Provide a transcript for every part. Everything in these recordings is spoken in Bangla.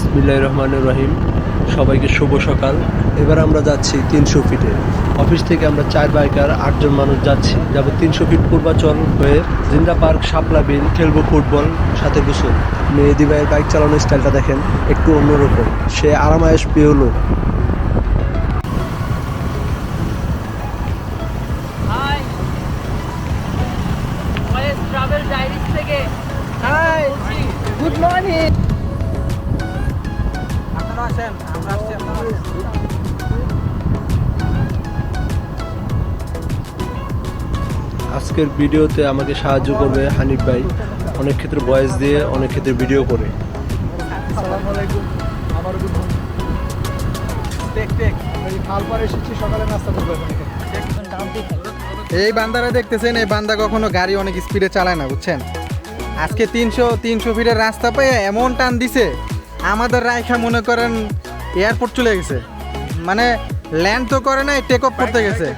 বিসমিল্লাহ রহমান রহিম সবাইকে শুভ সকাল। এবার আমরা যাচ্ছি তিনশো ফিটে। অফিস থেকে আমরা চার বাইকার, আটজন মানুষ যাচ্ছি। যাব তিনশো ফিট পূর্বাচল হয়ে জিন্দা পার্ক, শাপলা বিল, খেলব ফুটবল সাথে গোসল। মেহেদি ভাইয়ের বাইক চালানোর স্টাইলটা দেখেন, একটু অন্যরকম। সে আরামায়স পেয়ে লোক। আজকের ভিডিওতে আমাকে সাহায্য করবে হানিফ ভাই। অনেক ক্ষেত্রে ভয়েস দিয়ে অনেক ক্ষেত্রে ভিডিও করে। এই বান্দারা দেখতেছেন এই বান্দা কখনো গাড়ি অনেক স্পিডে চালায় না বুঝছেন? আজকে তিনশো তিনশো ফিটের রাস্তা পেয়ে এমন টান দিছে আমাদের রায়খা মনে করেন এয়ারপোর্ট চলে গেছে। মানে ল্যান্ড তো করে নাই টেক অফ করতে গেছে।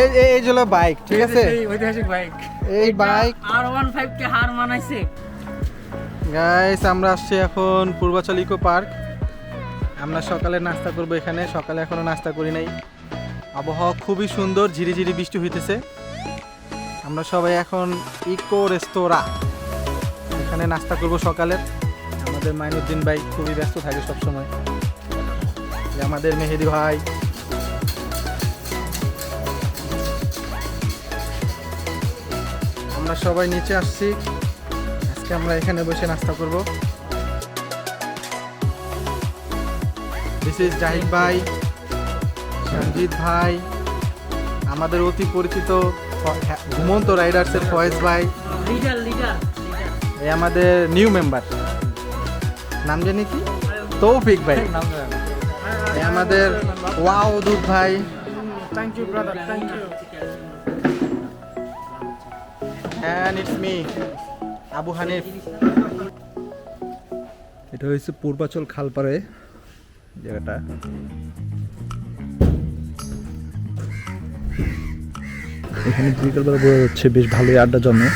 এই এই হলো বাইক ঠিক আছে? ঐতিহাসিক বাইক এই বাইক আর ওয়ান ফাইভ কে হার মানাইছে। গাইস আমরা আসছি এখন পূর্বাচল ইকো পার্ক। আমরা সকালে নাস্তা করব এখানে সকালে এখনও নাস্তা করি নাই। আবহাওয়া খুবই সুন্দর ঝিরিঝিরি বৃষ্টি হইতেছে। আমরা সবাই এখন ইকো রেস্তোরাঁ। এখানে নাস্তা করব সকালে আমাদের মাইনুদ্দিন ভাই খুবই ব্যস্ত থাকে সবসময়। আমাদের মেহেদি ভাই। আমরা সবাই নিচে আসছি। আজকে আমরা এখানে বসে নাস্তা করব। দিস ইজ জাহিদ ভাই সঞ্জিত ভাই আমাদের অতি পরিচিত ঘুমন্ত রাইডার্সের ফয়েজ ভাই। এই আমাদের নিউ মেম্বার নাম জানি কি? তৌফিক ভাই। আমাদের ওয়াও দুধ ভাই। Thank you brother thank you and it's me Abu Hanif এটা হচ্ছে পূর্বাচল খালপাড়ে জায়গাটা। এখানে বিকালবেলা বোঝা যাচ্ছে বেশ ভালোই আড্ডা জমে।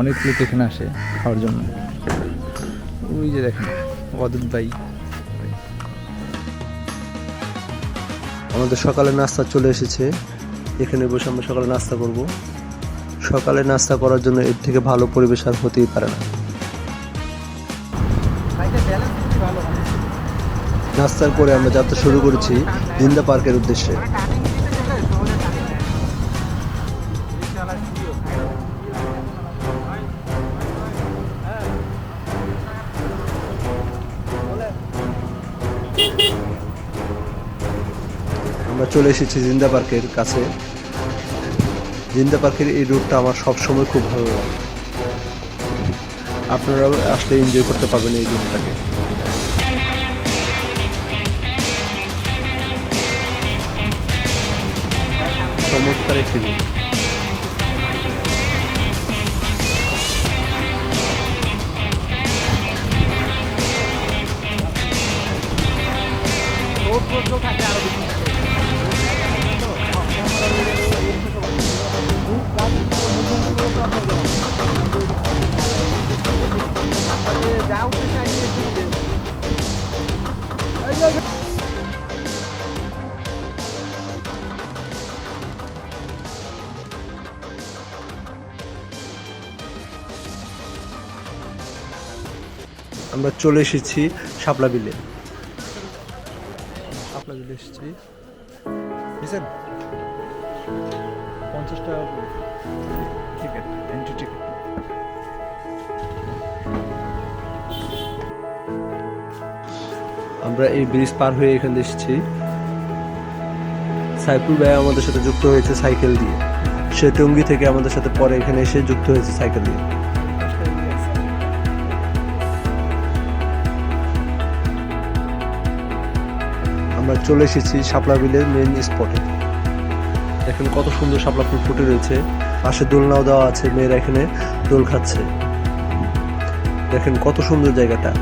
অনেক লোক এখানে আসে খাওয়ার জন্য। ওই যে দেখেন অদূত ভাই। আমাদের সকালে নাস্তা চলে এসেছে। এখানে বসে আমরা সকালে নাস্তা করব। সকালে নাস্তা করার জন্য এর থেকে ভালো পরিবেশ আর হতেই পারে না। নাস্তার পরে আমরা যাত্রা শুরু করেছি জিন্দা পার্কের উদ্দেশ্যে। আমরা চলে এসেছি জিন্দা পার্কের কাছে। জিন্দা পার্কের এই রুটটা আমার সবসময় খুব ভালো লাগে। আপনারাও আসলে এনজয় করতে পারবেন এই রুটটাকে চমৎকার একটি রুট আমরা চলে এসেছি শাপলা বিলে। শাপলা বিলে এসেছি। পঞ্চাশ টাকা আমরা এই ব্রিজ পার হয়ে এখানে এসেছি। সাইফুল ভাই আমাদের সাথে যুক্ত হয়েছে সাইকেল দিয়ে। সে টঙ্গি থেকে আমাদের সাথে পরে এখানে এসে যুক্ত হয়েছে সাইকেল দিয়ে। আমরা চলে এসেছি শাপলা বিলের মেন স্পটে দেখেন কত সুন্দর শাপলা ফুল ফুটে রয়েছে। পাশে দোলনাও দেওয়া আছে, মেয়েরা এখানে দোল খাচ্ছে। দেখেন কত সুন্দর জায়গাটা।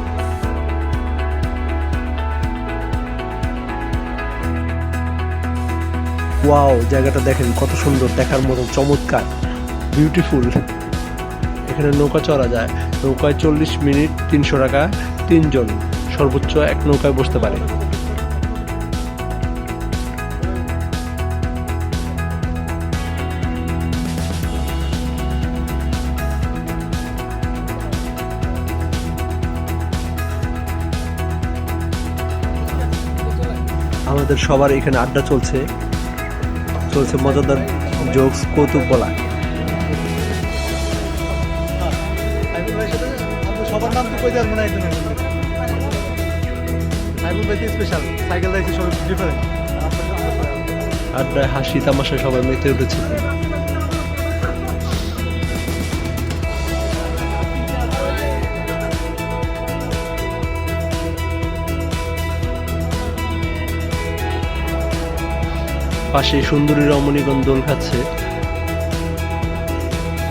ওয়াও জায়গাটা দেখেন, কত সুন্দর, দেখার মতো চমৎকার বিউটিফুল এখানে নৌকা চড়া যায়, নৌকায় চল্লিশ মিনিট তিনশো টাকা, তিনজন, সর্বোচ্চ এক নৌকায় বসতে পারে। আমাদের সবার এখানে আড্ডা চলছে। চলছে মজাদার জোকস কৌতুক বলা। সবার নাম তো কই মনে একজন সাইকেল বাইতে স্পেশাল সাইকেল ডিফারেন্ট আড্ডায় হাসি তামাশায় সবাই মেতে উঠেছে। পাশে সুন্দরী রমণীগণ দোল খাচ্ছে।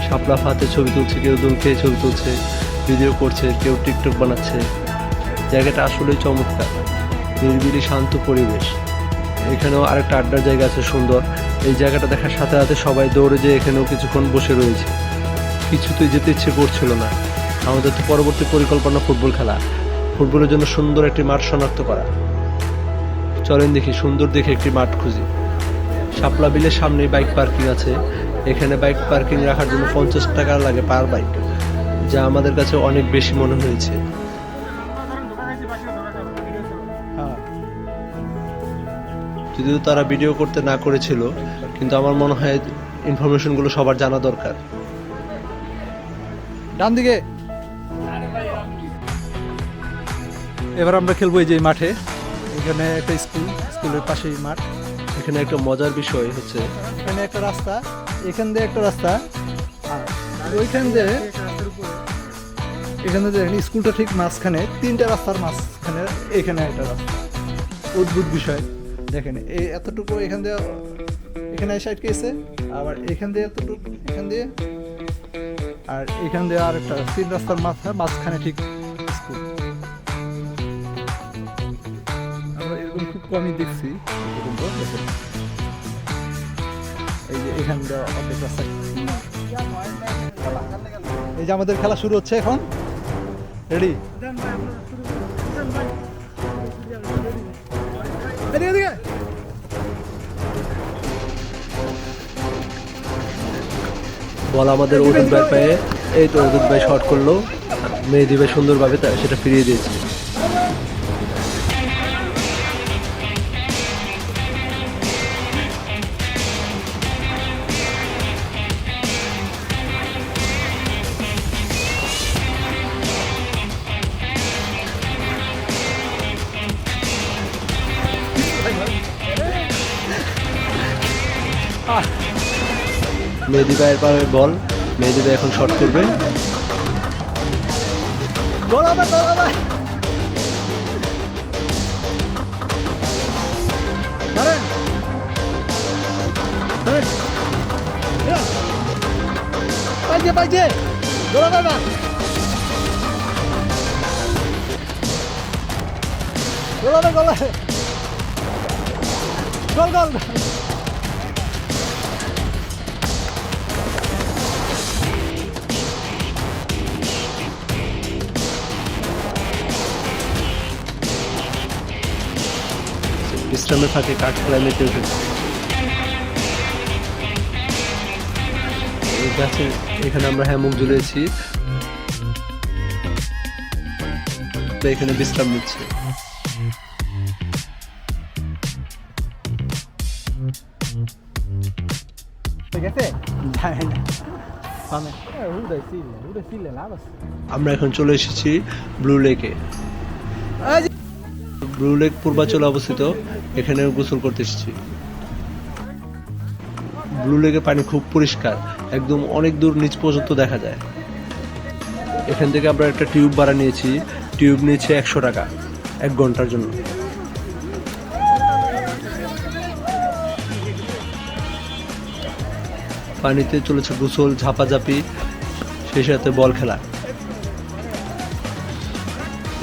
শাপলা ফাতে ছবি তুলছে, কেউ দোল খেয়ে ছবি তুলছে ভিডিও করছে, কেউ টিকটক বানাচ্ছে। জায়গাটা আসলেই চমৎকার। নিরিবিলি, শান্ত পরিবেশ। এখানেও আরেকটা আড্ডার জায়গা আছে সুন্দর। এই জায়গাটা দেখার সাথে সাথে সবাই দৌড়ে যেয়ে এখানেও কিছুক্ষণ বসে রয়েছে। কিছুতেই যেতে ইচ্ছে করছিল না। আমাদের তো পরবর্তী পরিকল্পনা ফুটবল খেলা। ফুটবলের জন্য সুন্দর একটি মাঠ শনাক্ত করা। চলেন দেখি, সুন্দর দেখে একটি মাঠ খুঁজি। শাপলা বিলের সামনেই বাইক পার্কিং আছে। এখানে বাইক পার্কিং রাখার জন্য পঞ্চাশ টাকা লাগে পার বাইক যা আমাদের কাছে অনেক বেশি মনে হয়েছে। হ্যাঁ যদিও তারা ভিডিও করতে না করেছিল, কিন্তু আমার মনে হয় ইনফরমেশনগুলো সবার জানা দরকার। ডান দিকে এবার আমরা খেলব এই যে মাঠে। এখানে একটা স্কুল, স্কুলের পাশেই মাঠ। এখানে একটা মজার বিষয় হচ্ছে এখানে একটা রাস্তা, এখান দিয়ে একটা রাস্তা, আর ওইখান দিয়ে এখানে দেখেন, স্কুলটা ঠিক মাঝখানে, তিনটা রাস্তার মাঝখানে এখানে একটা রাস্তা। অদ্ভুত বিষয়। দেখেন, এই এতটুকু এখান দিয়ে, এখানে সাইড কেছে আবার এখান দিয়ে এতটুকু, এখান দিয়ে, আর এখান দিয়ে আর একটা তিন রাস্তার মাথা মাঝখানে ঠিক খুব দেখছি। এই যে এখান অর্ধেক রাস্তা এই যে আমাদের খেলা শুরু হচ্ছে এখন। রেডি বল আমাদের অদূত ভাই পায়ে। এই তো অদূত ভাই শর্ট করল। মেহেদি ভাই সুন্দরভাবে সেটা ফিরিয়ে দিয়েছে। মেহেদি ভাইয়ের পায়ে বল। মেহেদি ভাই এখন শর্ট করবে। গোলা ভাই গোলা গোল গোল। বিশ্রামের ফাঁকে কাঠ খেলায় মেতে উঠেছে গাছে এখানে আমরা হ্যামুক তো এখানে বিশ্রাম নিচ্ছে। ঠিক আমরা এখন চলে এসেছি ব্লু লেকে ব্লু লেক পূর্বাচলে অবস্থিত। এখানে গোসল করতে এসেছি। ব্লু লেকের পানি খুব পরিষ্কার। একদম অনেক দূর নিচ পর্যন্ত দেখা যায়। এখান থেকে আমরা একটা টিউব ভাড়া নিয়েছি। টিউব নিয়েছে একশো টাকা এক ঘণ্টার জন্য। পানিতে চলেছে গোসল ঝাপাঝাপি সেই সাথে বল খেলা।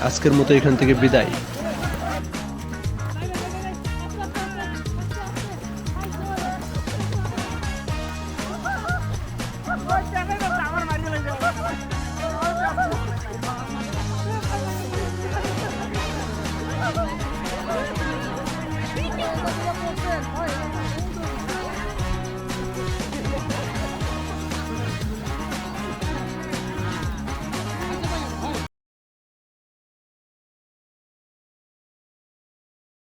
আজকের মতো এখান থেকে বিদায়।